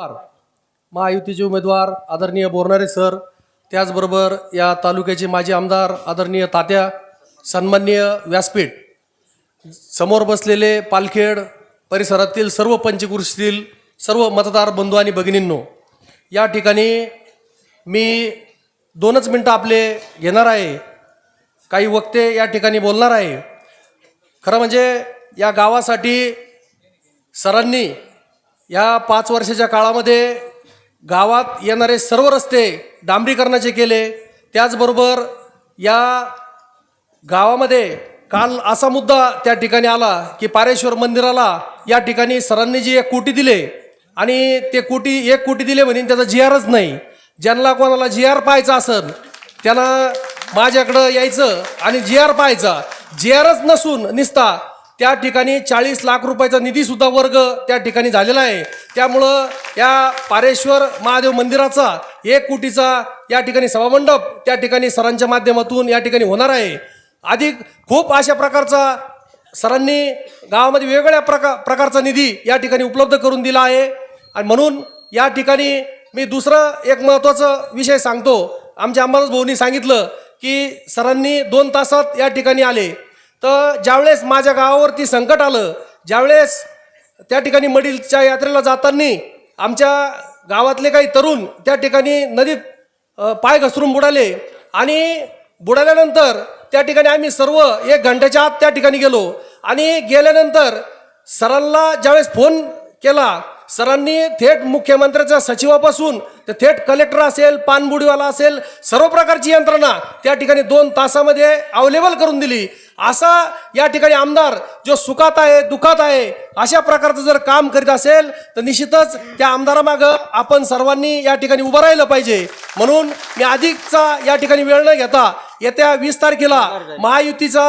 महायुतीचे उमेदवार आदरणीय बोरणारे सर त्याचबरोबर या तालुक्याचे माजी आमदार आदरणीय तात्या सन्माननीय व्यासपीठ समोर बसलेले पालखेड परिसरातील सर्व पंचकृषीतील सर्व मतदार बंधू आणि भगिनींनो या ठिकाणी मी दोनच मिनटं आपले घेणार आहे. काही वक्ते या ठिकाणी बोलणार आहे. खरं म्हणजे या गावासाठी सरांनी या पाच वर्षाच्या काळामध्ये गावात येणारे सर्व रस्ते डांबरीकरणाचे केले. त्याचबरोबर या गावामध्ये काल असा मुद्दा त्या ठिकाणी आला की पारेश्वर मंदिराला या ठिकाणी सरांनी जी एक कोटी दिले आणि ते कोटी एक कोटी दिले म्हणजे त्याचा जी आरच नाही. ज्यांना कोणाला जी आर पाहायचा असेल त्यांना माझ्याकडं यायचं आणि जी आर पाहायचा. जी आरच नसून निसता त्या ठिकाणी चाळीस लाख रुपयाचा निधीसुद्धा वर्ग त्या ठिकाणी झालेला आहे. त्यामुळं या पारेश्वर महादेव मंदिराचा एक कोटीचा या ठिकाणी सभामंडप त्या ठिकाणी सरांच्या माध्यमातून या ठिकाणी होणार आहे. अधिक खूप अशा प्रकारचा सरांनी गावामध्ये वेगवेगळ्या प्रका प्रकारचा निधी या ठिकाणी उपलब्ध करून दिला आहे. आणि म्हणून या ठिकाणी मी दुसरं एक महत्त्वाचा विषय सांगतो. आमच्या अंबादास भाऊनी सांगितलं की सरांनी दोन तासात या ठिकाणी आले. तर ज्यावेळेस माझ्या गावावरती संकट आलं ज्यावेळेस त्या ठिकाणी मडीलच्या यात्रेला जाताना आमच्या गावातले काही तरुण त्या ठिकाणी नदीत पाय घसरून बुडाले आणि बुडाल्यानंतर त्या ठिकाणी आम्ही सर्व एक घंट्याच्या आत त्या ठिकाणी गेलो आणि गेल्यानंतर सरांना ज्यावेळेस फोन केला सरांनी थेट मुख्यमंत्र्याच्या सचिवापासून ते थेट कलेक्टर असेल पानबुडीवाला असेल सर्व प्रकारची यंत्रणा त्या ठिकाणी दोन तासामध्ये अवेलेबल करून दिली. असा या ठिकाणी आमदार जो सुखात आहे दुखात आहे अशा प्रकारचं जर काम करीत असेल तर निश्चितच त्या आमदारामागं आपण सर्वांनी या ठिकाणी उभं राहिलं पाहिजे. म्हणून मी अधिकचा या ठिकाणी वेळ न घेता येत्या वीस तारखेला महायुतीचा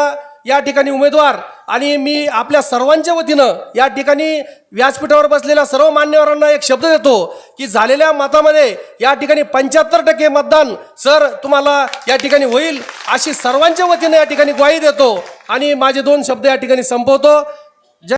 या ठिकाणी उमेदवार आणि मी आपल्या सर्वांच्या वतीनं या ठिकाणी व्यासपीठावर बसलेल्या सर्व मान्यवरांना एक शब्द देतो की झालेल्या मतामध्ये या ठिकाणी पंच्याहत्तर टक्के मतदान सर तुम्हाला या ठिकाणी होईल अशी सर्वांच्या वतीनं या ठिकाणी ग्वाही देतो. आणि माझे दोन शब्द या ठिकाणी संपवतो.